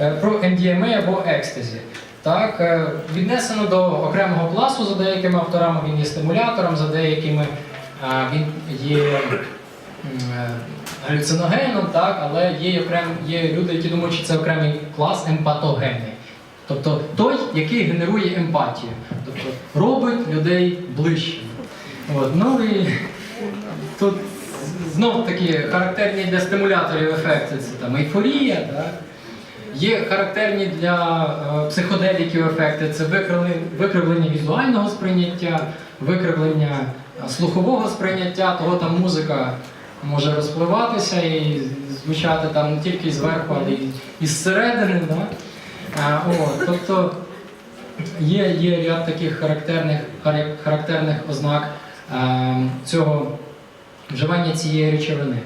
е, про MDMA або екстазі. Так, е, віднесено до окремого класу за деякими авторами, він є стимулятором, за деякими е, він є галюциногеном, так, але є, окрем, є люди, які думають, що це окремий клас емпатогенний. Тобто той, який генерує емпатію, тобто робить людей ближчими. Ну і тут знов такі характерні для стимуляторів ефекти це там ейфорія, так? Є характерні для е, психоделіків ефекти це викривлення, візуального сприйняття, викривлення е, слухового сприйняття, того там музика може розпливатися і звучати там не тільки зверху, але й із середини. Да? А, от, тобто є, є ряд таких характерних, характерних ознак е, цього вживання цієї речовини.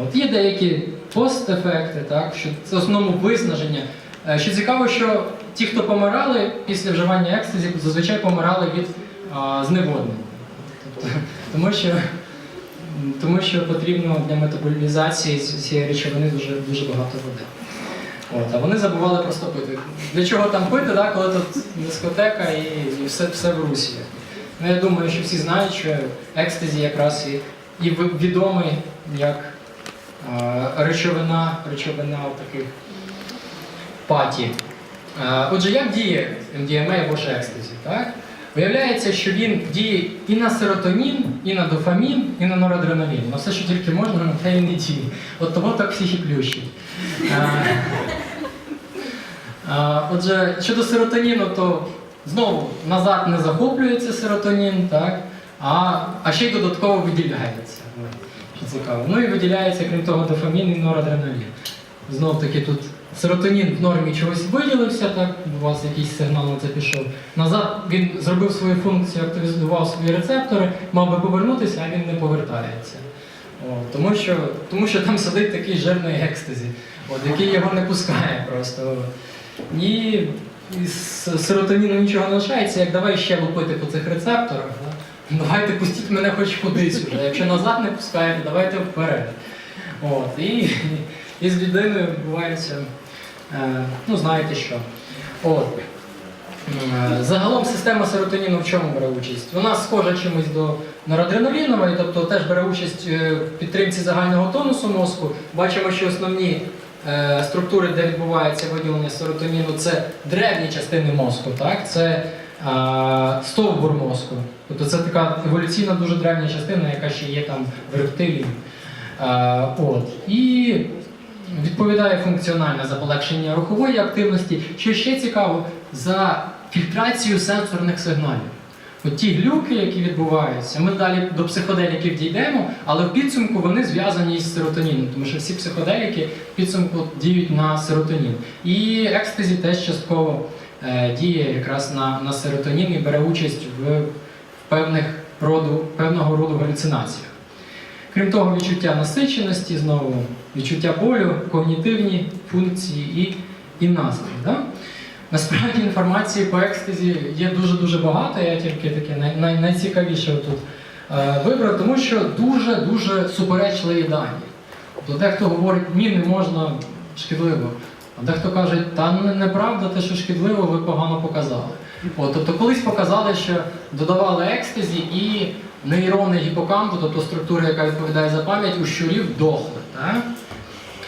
От. Є деякі постефекти, так, що це основному виснаження. Е, Що цікаво, що ті, хто помирали після вживання екстазі, зазвичай помирали від а, зневоднення. Тобто, тому, що, тому що потрібно для метаболізації цієї речовини дуже, дуже багато води. От, а вони забували просто пити. Для чого там пити, да, коли тут дискотека і, і все, все в Русі. Ну, я думаю, що всі знають, що екстазі якраз і, і відомий як речовина, речовина таких паті. Е, Отже, як діє MDMA або ж екстазі? Так? Виявляється, що він діє і на серотонін, і на дофамін, і на норадреналін. На все, що тільки можна, на те і не діє. От того так всіх і плющить. Е, е, Отже, щодо серотоніну, то знову назад не захоплюється серотонін, так? А, а ще й додатково виділяється. Цікаво. Ну і виділяється, крім того, дофамін і норадреналін. Знов таки тут серотонін в нормі чогось виділився, так, у вас якийсь сигнал на це пішов. Назад він зробив свою функцію, активізував свої рецептори, мав би повернутися, а він не повертається. О, тому, що, тому що там сидить такий жирний екстазі, от, який його не пускає просто. І із серотоніну нічого не лишається, як давай ще лупити по цих рецепторах. Да? Давайте пустіть мене хоч кудись вже. Якщо назад не пускаєте, давайте вперед. От, і, і з людиною відбувається, е, ну знаєте що. От. Е, Загалом система серотоніну в чому бере участь? Вона схожа чимось до норадреналінової, тобто теж бере участь е, в підтримці загального тонусу мозку. Бачимо, що основні структури, де відбувається виділення серотоніну, це древні частини мозку, так? це стовбур мозку. Тобто це така еволюційна дуже древня частина, яка ще є там в рептилії. Е, от. І відповідає функціонально за полегшення рухової активності. Що ще цікаво, за фільтрацію сенсорних сигналів. От ті глюки, які відбуваються, ми далі до психоделіків дійдемо, але в підсумку вони зв'язані із серотоніном, тому що всі психоделіки в підсумку діють на серотонін. І екстазі теж частково е, діє якраз на, на серотонін і бере участь в певних роду, певного роду галюцинаціях. Крім того, відчуття насиченості, знову відчуття болю, когнітивні функції і, і настрій. Да? Насправді інформації по екстазі є дуже-дуже багато, я тільки таке най, най, найцікавіше тут е, вибрав, тому що дуже-дуже суперечливі дані. Тобто дехто говорить, ні, не можна шкідливо. А дехто каже, та неправда, те, що шкідливо, ви погано показали. От, тобто колись показали, що додавали екстазі і нейрони гіпокампу, тобто структура, яка відповідає за пам'ять, у щурів дохли. Так?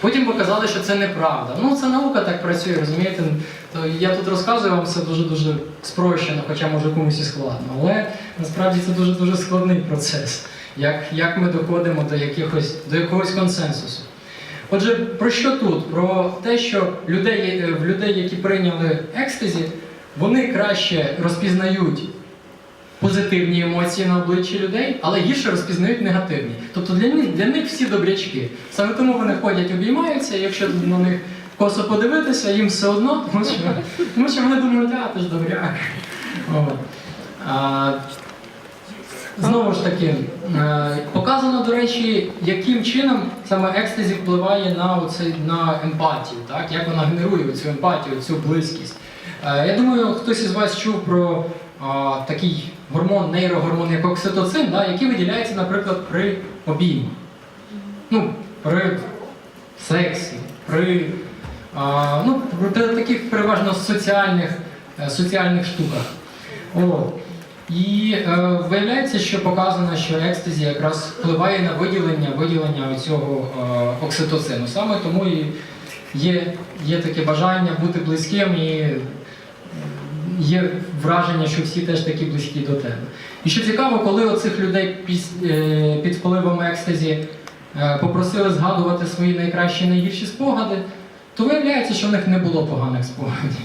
Потім показали, що це неправда. Ну, це наука так працює, розумієте? То я тут розказую вам все дуже-дуже спрощено, хоча може комусь і складно. Але насправді це дуже-дуже складний процес, як, як ми доходимо до, якихось, до якогось консенсусу. Отже, про що тут? Про те, що людей, е, в людей, які прийняли екстазі, вони краще розпізнають позитивні емоції на обличчі людей, але гірше розпізнають негативні. Тобто для них, для них всі добрячки. Саме тому вони ходять, обіймаються, і якщо на них косо подивитися, їм все одно, тому що, тому що вони думають, а ти ж добряк. Знову ж таки, е, показано, до речі, яким чином саме екстазі впливає на, оцей, на емпатію, так? як вона генерує цю емпатію, цю близькість. Е, Я думаю, хтось із вас чув про такий гормон, нейрогормон, як окситоцин, да, який виділяється, наприклад, при обіймі. Ну, при сексі, при а, ну, при таких переважно соціальних, е, соціальних штуках. От. І е, виявляється, що показано, що екстазі якраз впливає на виділення, виділення цього е, окситоцину. Саме тому і є, є таке бажання бути близьким і є враження, що всі теж такі близькі до тебе. І що цікаво, коли оцих людей е, під впливом екстазі е, попросили згадувати свої найкращі найгірші спогади, то виявляється, що в них не було поганих спогадів.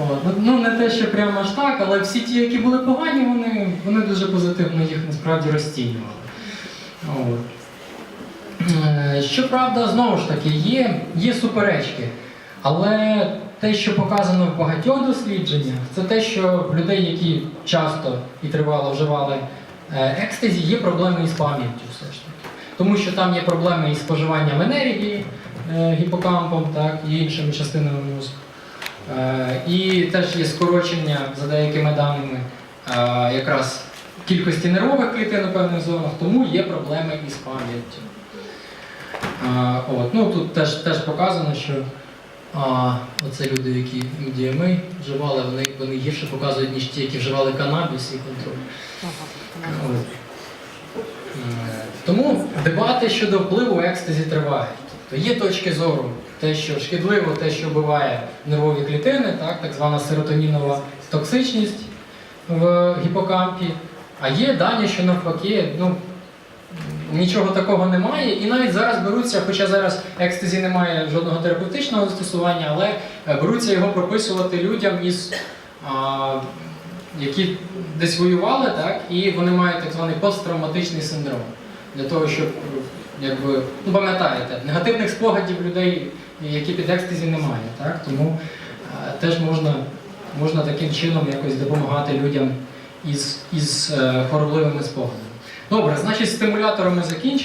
От. ну- Ну, не те, що прямо аж так, але всі ті, які були погані, вони, вони дуже позитивно їх насправді розцінювали. Е, Щоправда, знову ж таки, є, є суперечки. Але те, що показано в багатьох дослідженнях, це те, що в людей, які часто і тривало вживали е, екстазі, є проблеми із пам'яттю все ж таки. Тому що там є проблеми із споживанням енергії е, гіпокампом так, і іншими частинами мозку. Е, І теж є скорочення за деякими даними якраз кількості нервових клітин у певних зонах, тому є проблеми із пам'яттю. От, ну, тут теж, теж показано, що а, оце люди, які MDMA вживали, вони, вони гірше показують, ніж ті, які вживали канабіс і контроль. Е, Тому дебати щодо впливу екстазі тривають. Тобто є точки зору, те, що шкідливо, те, що вбиває нервові клітини, так, так звана серотонінова токсичність в гіпокампі. А є дані, що навпаки, ну, нічого такого немає. І навіть зараз беруться, хоча зараз екстазі не має жодного терапевтичного застосування, але е, беруться його прописувати людям із. А, які десь воювали, так, і вони мають так званий посттравматичний синдром. Для того, щоб, якби, ну пам'ятаєте, негативних спогадів людей, які під екстазі немає. Так? Тому е, теж можна, можна таким чином якось допомагати людям із, із е, хворобливими спогадами. Добре, значить, стимуляторами закінчили.